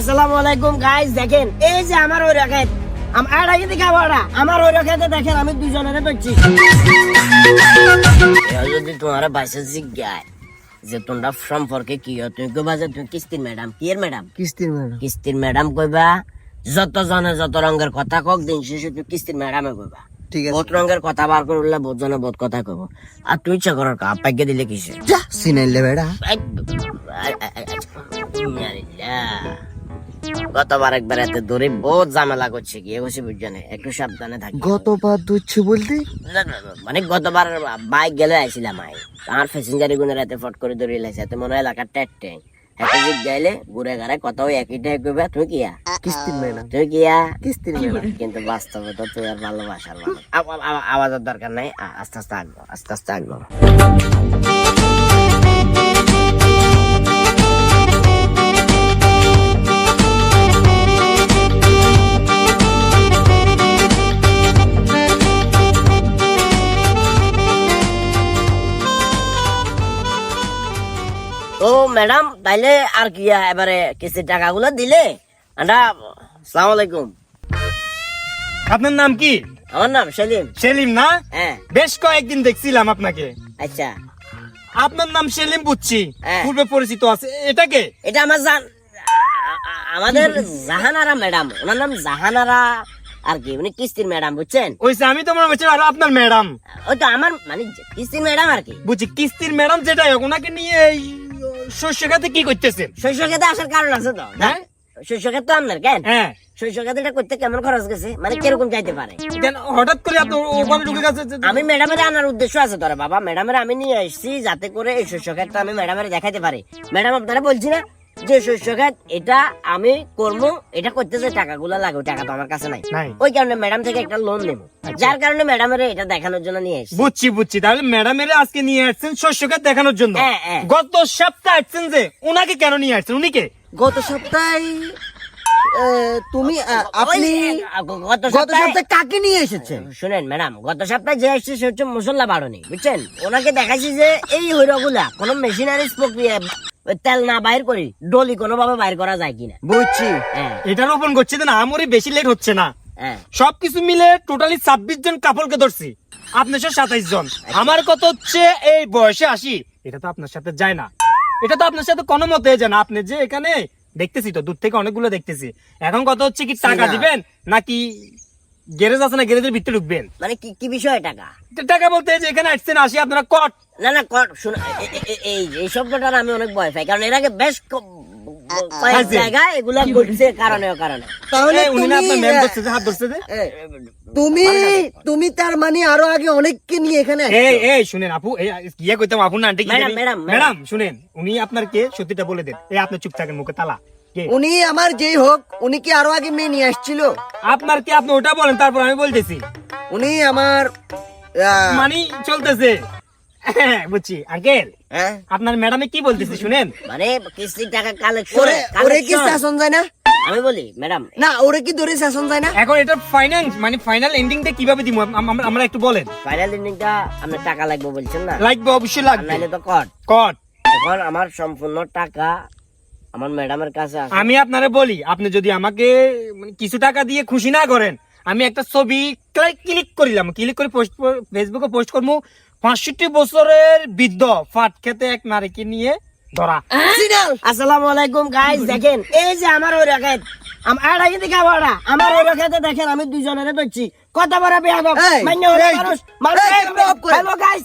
আসসালামু আলাইকুম গাইস দেখেন এই যে আমার ওই রাখাত আমার আগে খাব ওরা? আমার ওই রাখাতে দেখেন আমি দুজনের ধরছি যদি তোমার বাসা জিজ্ঞায় যে তোমরা সম্পর্কে কি হয়? তুমি কইবা যে তুমি কিস্তির ম্যাডাম। কি ম্যাডাম? কিস্তির ম্যাডাম। কিস্তির ম্যাডাম কইবা। যত জনে যত রঙের কথা কক দিন শেষে তুই কিস্তির ম্যাডামে কইবা। ঠিক আছে। বহুত রঙের কথা বার করে উঠলে বহুত জনে বহুত কথা কইব। আর তুই ইচ্ছা করার কা পাইকে দিলে কিসে? যা সিনাইলে বেড়া। গতবার একবার এতে ধরে বহুত ঝামেলা করছে কি বসে বুঝছেন একটু সাবধানে থাকি। গতবার দুচ্ছে বলতে? মানে গতবার বাইক গেলে আইছিলাম আই আমার প্যাসেঞ্জারি গুনে রাতে ফট করে ধরে লাইছে এতে মনে হয় এলাকার ট্যাট ট্যাং। এত দিক গাইলে ঘুরে ঘাড়ে কথাও একই টাই কইবা তুমি কিয়া কিস্তির ম্যাডাম তুই কিয়া কিস্তির ম্যাডাম কিন্তু বাস্তবে তো তুই আর ভালোবাসার আওয়াজের দরকার নাই আস্তে আস্তে আঁকবো আস্তে আস্তে আঁকবো ম্যাডাম তাইলে আর কি এবারে কিস্তির টাকাগুলো দিলে? আমরা সালাম আলাইকুম। আপনার নাম কি? আমার নাম সেলিম। সেলিম না? হ্যাঁ। বেশ কয়েকদিন দেখছিলাম আপনাকে। আচ্ছা। আপনার নাম সেলিম বুঝছি। হ্যাঁ। পূর্বে পরিচিত আছে। এটাকে এটা আমার জান আমাদের জাহানারা ম্যাডাম। ওনার নাম জাহানারা আর কি উনি কিস্তির ম্যাডাম বুঝছেন? ওইসে আমি তো মনে হচ্ছে আর আপনার ম্যাডাম। ওই তো আমার মানে কিস্তির ম্যাডাম আর কি। বুঝছি কিস্তির ম্যাডাম যেটাই হোক ওনাকে নিয়ে এই শস্য খাতে কি করতেছেন? শস্য খেতে আসার কারণ আছে তো। হ্যাঁ? শস্য খেতে তো আপনার কেন? হ্যাঁ। শস্য খেতে করতে কেমন খরচ গেছে? মানে কীরকম পারে? কেন হঠাৎ করে আপনি ওখানে ঢুকে গেছে আমি ম্যাডামের আনার উদ্দেশ্য আছে তোরা বাবা। ম্যাডামের আমি নিয়ে আসছি যাতে করে এই শস্য ক্ষেত্র আমি ম্যাডামের দেখাতে পারি। ম্যাডাম আপনারা বলছি না যে শস্য ক্ষেত এটা আমি করব এটা করতে যে টাকাগুলো লাগে ওই টাকা তো আমার কাছে নাই। ওই কারণে ম্যাডাম থেকে একটা লোন নেব। যার কারণে ম্যাডামের এটা দেখানোর জন্য নিয়ে এসেছি। বুঝছি বুঝছি। তাহলে ম্যাডামের আজকে নিয়ে আসছেন শস্য খাত দেখানোর জন্য? হ্যাঁ, হ্যাঁ। গত সপ্তাহে আসছেন যে ওনাকে কেন নিয়ে আসছেন? উনি কে? গত সপ্তাহে তুমি আপনি গত সপ্তাহে কাকে নিয়ে এসেছেন? শুনেন ম্যাডাম গত সপ্তাহে যে এসছে সে হচ্ছে মুসল্লা বাড়নি বুঝছেন? ওনাকে দেখাচ্ছি যে এই হইরগুলা কোনো মেশিনারিজ প্রক্রিয়া তেল না বাইর করি ডলি কোনোভাবে বাইর করা যায় কিনা। বুঝছি। হ্যাঁ। এটা রোপণ করছে না আমারই বেশি লেট হচ্ছে না। হ্যাঁ। সবকিছু মিলে টোটালি ছাব্বিশ জন কাপড়কে ধরছি। আপনার সাথে সাতাইশ জন। আমার কত হচ্ছে এই বয়সে আসি এটা তো আপনার সাথে যায় না। এটা তো আপনার সাথে কোনো মতে যায় না। আপনি যে এখানে দেখতেছি তো দূর থেকে অনেকগুলো দেখতেছি। এখন কত হচ্ছে কি টাকা দিবেন নাকি গ্যারেজ আছে না গ্যারেজের ভিতরে ঢুকবেন। মানে কি কি বিষয় টাকা। টাকা বলতে যে এখানে আসছেন আসি আপনারা কট। না না কর শুন এই এই শব্দটার আমি অনেক ভয় পাই কারণ এর আগে বেশ কয়েক জায়গায় এগুলা ঘটছে কারণে কারণে তাহলে উনি না তুমি আপনার ম্যাম হাত ধরছে তুমি তুমি তার মানে আরও আগে অনেককে নিয়ে এখানে আসছো। এই এই শুনেন আপু এই ইয়ে কইতাম আপু না আন্টি কি ম্যাডাম, ম্যাডাম, ম্যাডাম। শুনেন উনি আপনার কে সত্যিটা বলে দেন। এই আপনি চুপ থাকেন মুখে তালা। উনি আমার যেই হোক উনি কি আরও আগে মেয়ে নিয়ে আসছিল? আপনার কি আপনি ওটা বলেন তারপর আমি বলতেছি। উনি আমার মানি চলতেছে। হ্যাঁ, বুঝছি। আঙ্কেল হ্যাঁ? আপনার ম্যাডামে কি বলতেছে শুনেন? মানে কিস্তির টাকা কালেকশন ওরে ওরে কি শাসন যায় না? আমি বলি ম্যাডাম। না ওরে কি ধরে শাসন যায় না? এখন এটা ফাইন্যান্স মানে ফাইনাল এন্ডিংটা কীভাবে দিব? আমরা একটু বলেন। ফাইনাল এন্ডিংটা আপনার টাকা লাগবে বলছেন না? লাগবে অবশ্যই লাগবে। নাইলে তো কট কট এখন আমার সম্পূর্ণ টাকা আমার ম্যাডামের কাছে আমি আপনারে বলি আপনি যদি আমাকে মানে কিছু টাকা দিয়ে খুশি না করেন আমি একটা ছবি ক্লিক করিলাম। ক্লিক করে পোস্ট ফেসবুকে পোস্ট করব পাঁচষট্টি বছরের বৃদ্ধ ফাট খেতে এক নারীকে নিয়ে ধরা। আসসালামু আলাইকুম গাইস দেখেন এই যে আমার ওই রাখাত আমার আগে দিকে আবার আমার ওই রাখাতে দেখেন আমি দুজনের ধরছি কত বড় বিয়া এই, off করে। Hello guys